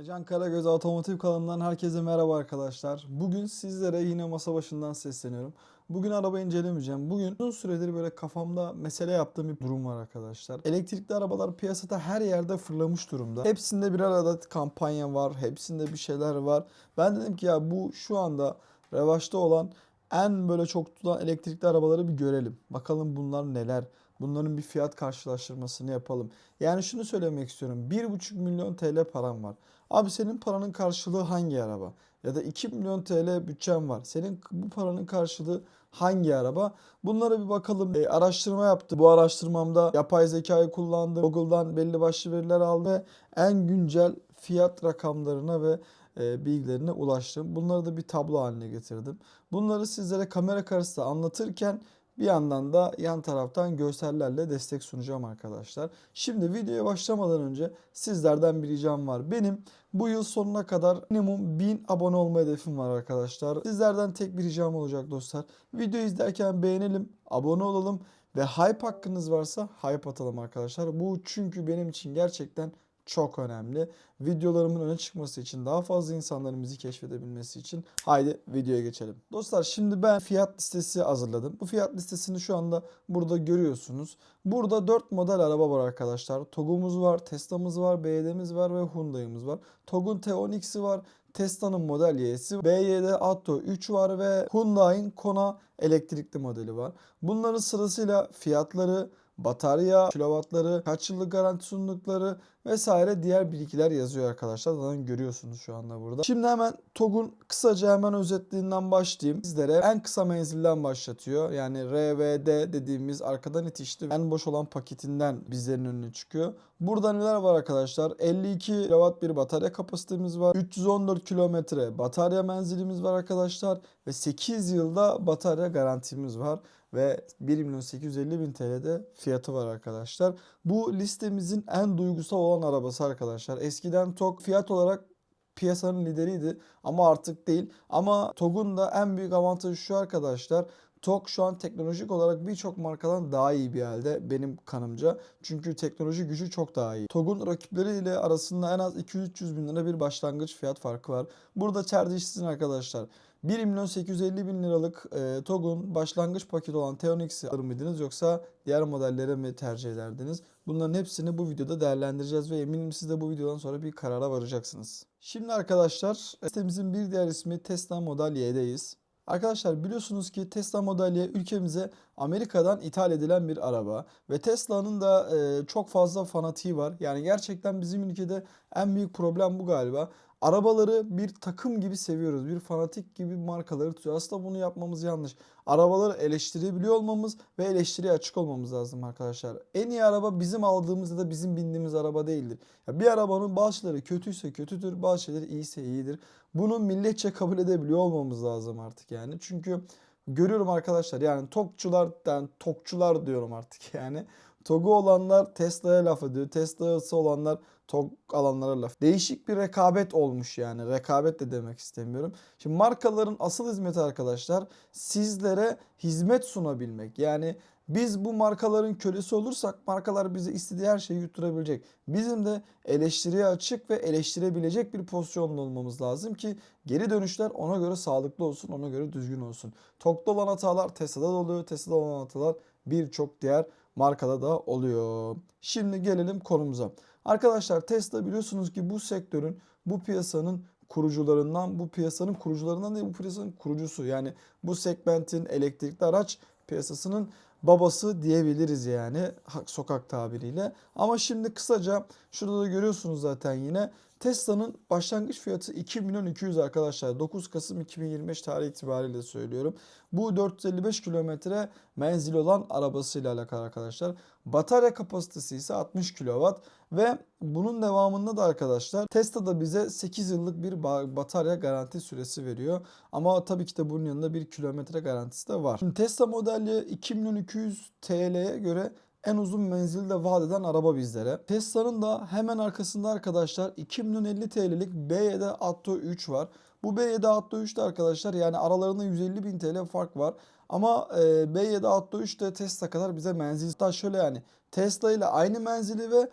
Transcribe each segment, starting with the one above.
Ali Can Karagöz Otomotiv kanalından herkese merhaba arkadaşlar. Bugün sizlere yine masa başından sesleniyorum. Bugün araba incelemeyeceğim. Bugün uzun süredir böyle kafamda mesele yaptığım bir durum var arkadaşlar. Elektrikli arabalar piyasada her yerde fırlamış durumda. Hepsinde birer adet kampanya var. Hepsinde bir şeyler var. Ben dedim ki ya bu şu anda revaçta olan en böyle çok tutulan elektrikli arabaları bir görelim. Bakalım bunlar neler. Bunların bir fiyat karşılaştırmasını yapalım. Yani şunu söylemek istiyorum. 1,5 milyon TL param var. Abi senin paranın karşılığı hangi araba? Ya da 2 milyon TL bütçen var. Senin bu paranın karşılığı hangi araba? Bunlara bir bakalım. E, araştırma yaptım. Bu araştırmamda yapay zekayı kullandım. Google'dan belli başlı veriler aldım ve en güncel fiyat rakamlarına ve e, bilgilerine ulaştım. Bunları da bir tablo haline getirdim. Bunları sizlere kamera karşısında anlatırken bir yandan da yan taraftan görsellerle destek sunacağım arkadaşlar. Şimdi videoya başlamadan önce sizlerden bir ricam var. Benim bu yıl sonuna kadar minimum 1000 abone olma hedefim var arkadaşlar. Sizlerden tek bir ricam olacak dostlar. Video izlerken beğenelim, abone olalım ve hype hakkınız varsa hype atalım arkadaşlar. Bu çünkü benim için gerçekten çok önemli. Videolarımın öne çıkması için, daha fazla insanların bizi keşfedebilmesi için haydi videoya geçelim. Dostlar şimdi ben fiyat listesi hazırladım. Bu fiyat listesini şu anda burada görüyorsunuz. Burada 4 model araba var arkadaşlar. TOG'umuz var, Tesla'mız var, BYD'miz var ve Hyundai'miz var. TOG'un T10X'i var. Tesla'nın Model Y'si, BYD Atto 3 var ve Hyundai'nin Kona elektrikli modeli var. Bunların sırasıyla fiyatları, batarya, kilovatları, kaç yıllık garanti sundukları vesaire diğer bilgiler yazıyor arkadaşlar. Zaten görüyorsunuz şu anda burada. Şimdi hemen TOG'un kısaca hemen özetliğinden başlayayım. Sizlere en kısa menzilden başlatıyor. Yani RVD dediğimiz arkadan itişli en boş olan paketinden bizlerin önüne çıkıyor. Burada neler var arkadaşlar? 52 kW bir batarya kapasitemiz var. 314 kilometre batarya menzilimiz var arkadaşlar. Ve 8 yılda batarya garantimiz var ve 1 milyon 850 bin TL'de fiyatı var arkadaşlar. Bu listemizin en duygusal olan arabası arkadaşlar. Eskiden TOG fiyat olarak piyasanın lideriydi ama artık değil. Ama TOG'un da en büyük avantajı şu arkadaşlar. TOG şu an teknolojik olarak birçok markadan daha iyi bir halde benim kanımca. Çünkü teknoloji gücü çok daha iyi. TOG'un rakipleriyle arasında en az 200-300 bin lira bir başlangıç fiyat farkı var. Burada tercih sizin arkadaşlar. 1 milyon 850 bin liralık e, TOG'un başlangıç paketi olan T10X'i alır mıydınız yoksa diğer modellere mi tercih ederdiniz? Bunların hepsini bu videoda değerlendireceğiz ve eminim siz de bu videodan sonra bir karara varacaksınız. Şimdi arkadaşlar sitemizin bir diğer ismi Tesla Model Y'deyiz. Arkadaşlar biliyorsunuz ki Tesla Model Y ülkemize Amerika'dan ithal edilen bir araba ve Tesla'nın da e, çok fazla fanatiği var. Yani gerçekten bizim ülkede en büyük problem bu galiba. Arabaları bir takım gibi seviyoruz. Bir fanatik gibi markaları tutuyor. Aslında bunu yapmamız yanlış. Arabaları eleştirebiliyor olmamız ve eleştiriye açık olmamız lazım arkadaşlar. En iyi araba bizim aldığımız ya da bizim bindiğimiz araba değildir. Ya bir arabanın bazı kötüyse kötüdür, bazı iyiyse iyidir. Bunu milletçe kabul edebiliyor olmamız lazım artık yani. Çünkü görüyorum arkadaşlar yani tokçular, yani tokçular diyorum artık yani. TOG'u olanlar Tesla'ya laf ediyor. Tesla'sı olanlar TOG alanlara laf. Değişik bir rekabet olmuş yani. Rekabet de demek istemiyorum. Şimdi markaların asıl hizmeti arkadaşlar sizlere hizmet sunabilmek. Yani biz bu markaların kölesi olursak markalar bize istediği her şeyi yutturabilecek. Bizim de eleştiriye açık ve eleştirebilecek bir pozisyonda olmamız lazım ki geri dönüşler ona göre sağlıklı olsun, ona göre düzgün olsun. TOG'da olan hatalar Tesla'da da oluyor, Tesla'da olan hatalar birçok diğer markada da oluyor. Şimdi gelelim konumuza. Arkadaşlar Tesla biliyorsunuz ki bu sektörün, bu piyasanın kurucularından, bu piyasanın kurucularından değil bu piyasanın kurucusu. Yani bu segmentin elektrikli araç piyasasının babası diyebiliriz yani sokak tabiriyle. Ama şimdi kısaca şurada da görüyorsunuz zaten yine Tesla'nın başlangıç fiyatı 2 milyon 200 arkadaşlar. 9 Kasım 2025 tarihi itibariyle söylüyorum. Bu 455 kilometre menzil olan arabasıyla alakalı arkadaşlar. Batarya kapasitesi ise 60 kW ve bunun devamında da arkadaşlar Tesla da bize 8 yıllık bir batarya garanti süresi veriyor. Ama tabii ki de bunun yanında bir kilometre garantisi de var. Şimdi Tesla modeli 2 milyon 200 TL'ye göre en uzun menzilde vaat eden araba bizlere. Tesla'nın da hemen arkasında arkadaşlar 2 milyon 50 TL'lik BYD Atto 3 var. Bu BYD Atto 3'te arkadaşlar yani aralarında 150 bin TL fark var. Ama e, BYD Atto 3 de Tesla kadar bize menzil. Hatta şöyle yani Tesla ile aynı menzili ve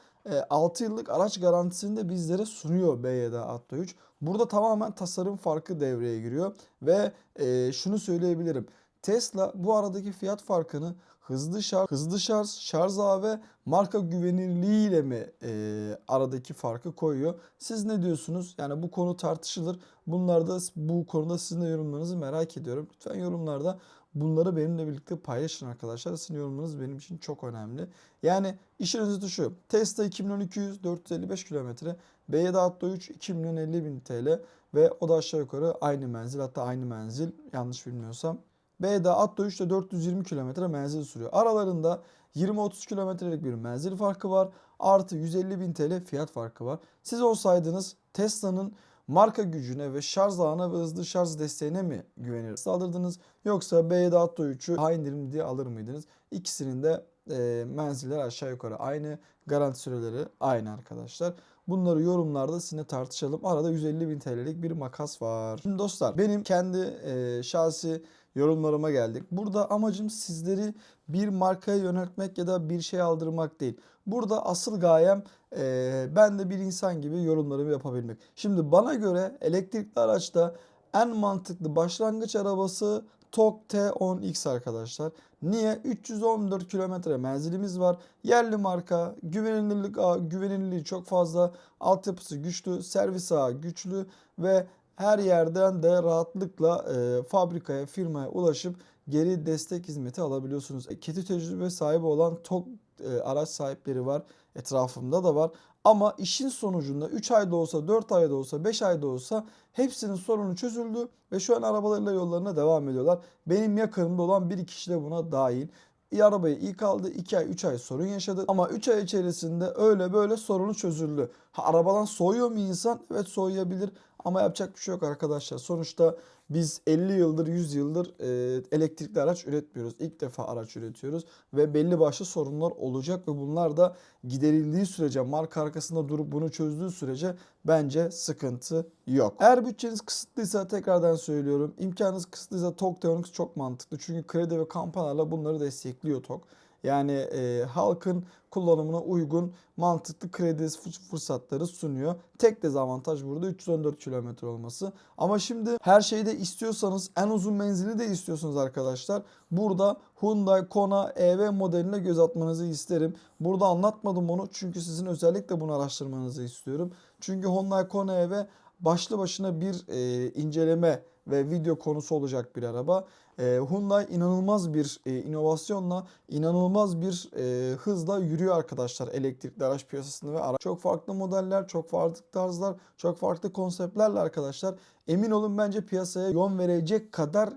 6 yıllık araç garantisini de bizlere sunuyor BYD Atto 3. Burada tamamen tasarım farkı devreye giriyor ve e, şunu söyleyebilirim. Tesla bu aradaki fiyat farkını hızlı şarj, hızlı şarj, şarj ağı ve marka güvenilirliğiyle mi e, aradaki farkı koyuyor? Siz ne diyorsunuz? Yani bu konu tartışılır. Bunlarda bu konuda sizin de yorumlarınızı merak ediyorum. Lütfen yorumlarda bunları benimle birlikte paylaşın arkadaşlar. Sizin yorumlarınız benim için çok önemli. Yani işin özeti şu. Tesla 2 milyon 200 455 kilometre. BYD Atto 3 2 milyon 50 bin TL ve o da aşağı yukarı aynı menzil hatta aynı menzil yanlış bilmiyorsam. BYD Atto 3 de 420 kilometre menzil sürüyor. Aralarında 20-30 kilometrelik bir menzil farkı var. Artı 150 bin TL fiyat farkı var. Siz olsaydınız Tesla'nın marka gücüne ve şarj ağına ve hızlı şarj desteğine mi güvenir alırdınız? Yoksa BYD Atto 3'ü daha indirimli diye alır mıydınız? İkisinin de e, menziller aşağı yukarı aynı. Garanti süreleri aynı arkadaşlar. Bunları yorumlarda sizinle tartışalım. Arada 150 bin TL'lik bir makas var. Şimdi dostlar benim kendi e, şahsi yorumlarıma geldik. Burada amacım sizleri bir markaya yöneltmek ya da bir şey aldırmak değil. Burada asıl gayem e, ben de bir insan gibi yorumlarımı yapabilmek. Şimdi bana göre elektrikli araçta en mantıklı başlangıç arabası TOG T10X arkadaşlar. Niye? 314 kilometre menzilimiz var. Yerli marka, güvenilirlik güvenilirliği çok fazla, altyapısı güçlü, servis ağı güçlü ve her yerden de rahatlıkla e, fabrikaya, firmaya ulaşıp geri destek hizmeti alabiliyorsunuz. E, Kötü tecrübe sahibi olan TOG e, araç sahipleri var. Etrafımda da var. Ama işin sonucunda 3 ayda olsa, 4 ayda olsa, 5 ayda olsa hepsinin sorunu çözüldü ve şu an arabalarıyla yollarına devam ediyorlar. Benim yakınımda olan bir kişi de buna dahil. İyi arabayı ilk aldı 2 ay 3 ay sorun yaşadı ama 3 ay içerisinde öyle böyle sorunu çözüldü. Ha, arabadan soğuyor mu insan? Evet soğuyabilir ama yapacak bir şey yok arkadaşlar. Sonuçta biz 50 yıldır 100 yıldır e, elektrikli araç üretmiyoruz. İlk defa araç üretiyoruz ve belli başlı sorunlar olacak ve bunlar da giderildiği sürece marka arkasında durup bunu çözdüğü sürece bence sıkıntı yok. Eğer bütçeniz kısıtlıysa tekrardan söylüyorum. imkanınız kısıtlıysa TOG Teonix çok mantıklı. Çünkü kredi ve kampanyalarla bunları destekliyor TOG. Yani e, halkın kullanımına uygun mantıklı kredi fırsatları sunuyor. Tek dezavantaj burada 314 kilometre olması. Ama şimdi her şeyi de istiyorsanız en uzun menzili de istiyorsunuz arkadaşlar. Burada Hyundai Kona EV modeline göz atmanızı isterim. Burada anlatmadım onu çünkü sizin özellikle bunu araştırmanızı istiyorum. Çünkü Hyundai Kona EV başlı başına bir e, inceleme ve video konusu olacak bir araba. E, Hyundai inanılmaz bir e, inovasyonla, inanılmaz bir e, hızla yürüyor arkadaşlar elektrikli araç piyasasında ve araç. Çok farklı modeller, çok farklı tarzlar, çok farklı konseptlerle arkadaşlar. Emin olun bence piyasaya yön verecek kadar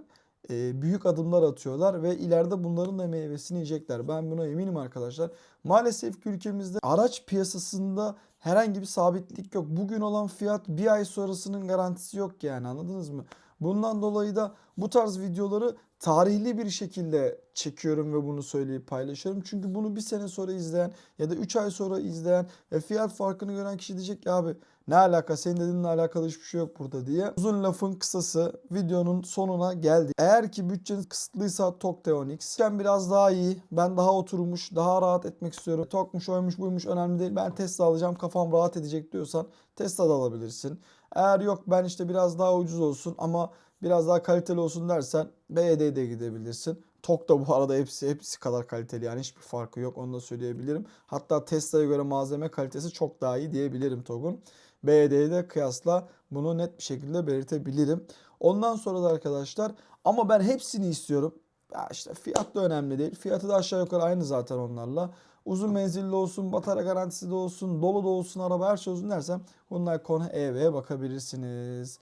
e, büyük adımlar atıyorlar ve ileride bunların da meyvesini yiyecekler. Ben buna eminim arkadaşlar. Maalesef ki ülkemizde araç piyasasında herhangi bir sabitlik yok. Bugün olan fiyat bir ay sonrasının garantisi yok yani anladınız mı? Bundan dolayı da bu tarz videoları tarihli bir şekilde çekiyorum ve bunu söyleyip paylaşıyorum. Çünkü bunu bir sene sonra izleyen ya da 3 ay sonra izleyen ve fiyat farkını gören kişi diyecek ki abi ne alaka senin dediğinle alakalı hiçbir şey yok burada diye. Uzun lafın kısası videonun sonuna geldi. Eğer ki bütçeniz kısıtlıysa TOG T10X. Ben biraz daha iyi. Ben daha oturmuş, daha rahat etmek istiyorum. TOG'muş, oymuş, buymuş önemli değil. Ben Tesla alacağım kafam rahat edecek diyorsan Tesla da alabilirsin. Eğer yok ben işte biraz daha ucuz olsun ama biraz daha kaliteli olsun dersen BYD'ye de gidebilirsin. TOG da bu arada hepsi hepsi kadar kaliteli yani hiçbir farkı yok onu da söyleyebilirim. Hatta Tesla'ya göre malzeme kalitesi çok daha iyi diyebilirim TOG'un. BYD'ye de kıyasla bunu net bir şekilde belirtebilirim. Ondan sonra da arkadaşlar ama ben hepsini istiyorum. Ya işte fiyat da önemli değil. Fiyatı da aşağı yukarı aynı zaten onlarla. Uzun menzilli olsun, batarya garantisi de olsun, dolu da olsun, araba her şey olsun dersem Hyundai Kona EV'ye bakabilirsiniz.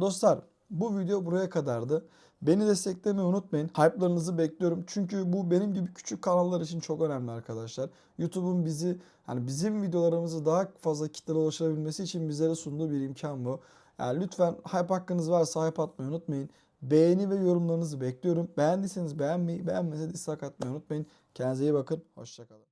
Dostlar bu video buraya kadardı. Beni desteklemeyi unutmayın. Hype'larınızı bekliyorum. Çünkü bu benim gibi küçük kanallar için çok önemli arkadaşlar. YouTube'un bizi hani bizim videolarımızı daha fazla kitlere ulaşabilmesi için bizlere sunduğu bir imkan bu. Yani lütfen hype hakkınız varsa hype atmayı unutmayın. Beğeni ve yorumlarınızı bekliyorum. Beğendiyseniz beğenmeyi, beğenmese dislike unutmayın. Kendinize iyi bakın. Hoşçakalın.